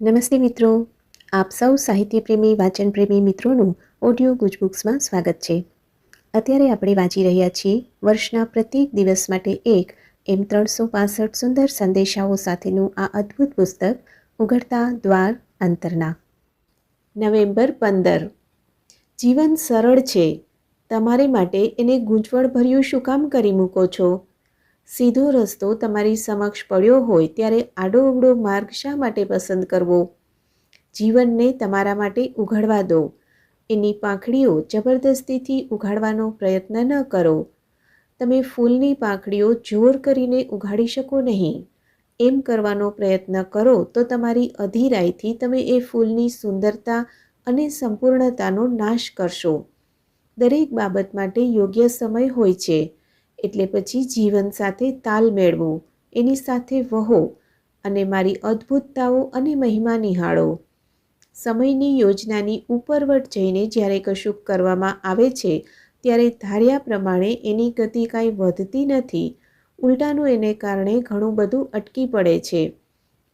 નમસ્તે મિત્રો. આપ સૌ સાહિત્યપ્રેમી, વાચનપ્રેમી મિત્રોનું ઓડિયો ગુજબુક્સમાં સ્વાગત છે. અત્યારે આપણે વાંચી રહ્યા છીએ વર્ષના પ્રત્યેક દિવસ માટે એક એમ ત્રણસો પાસઠ સુંદર સંદેશાઓ સાથેનું આ અદ્ભુત પુસ્તક, ઉઘડતા દ્વાર અંતરના. નવેમ્બર પંદર. જીવન સરળ છે. તમારે માટે એને ગૂંચવણભર્યું શું કામ કરી મૂકો છો? સીધો રસ્તો તમારી સમક્ષ પડ્યો હોય ત્યારે આડો અવડો માર્ગ શા માટે પસંદ કરવો? જીવનને તમારા માટે ઉઘાડવા દો. એની પાંખડીઓ જબરદસ્તીથી ઉઘાડવાનો પ્રયત્ન ન કરો. તમે ફૂલની પાંખડીઓ જોર કરીને ઉઘાડી શકો નહીં. એમ કરવાનો પ્રયત્ન કરો તો તમારી અધીરાઈથી તમે એ ફૂલની સુંદરતા અને સંપૂર્ણતાનો નાશ કરશો. દરેક બાબત માટે યોગ્ય સમય હોય છે. એટલે પછી જીવન સાથે તાલ મેળવો, એની સાથે વહો અને મારી અદ્ભુતતાઓ અને મહિમા નિહાળો. સમયની યોજનાની ઉપરવટ જઈને જ્યારે કશુંક કરવામાં આવે છે, ત્યારે ધાર્યા પ્રમાણે એની ગતિ કાંઈ વધતી નથી. ઉલટાનું એને કારણે ઘણું બધું અટકી પડે છે.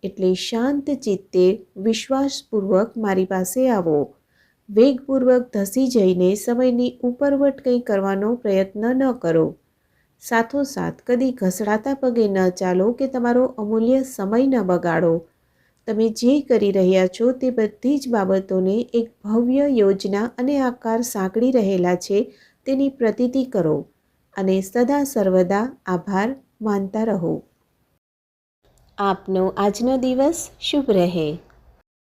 એટલે શાંત ચિત્તે વિશ્વાસપૂર્વક મારી પાસે આવો. વેગપૂર્વક ધસી જઈને સમયની ઉપરવટ કંઈ કરવાનો પ્રયત્ન ન કરો. સાથોસાથ કદી ઘસડાતા પગે ન ચાલો કે તમારો અમૂલ્ય સમય ન બગાડો. તમે જે કરી રહ્યા છો તે બધી જ બાબતોને એક ભવ્ય યોજના અને આકાર સાંકળી રહેલા છે તેની પ્રતીતિ કરો. અને સદા સર્વદા આભાર, માનતા રહો. આપનો આજનો દિવસ શુભ રહે.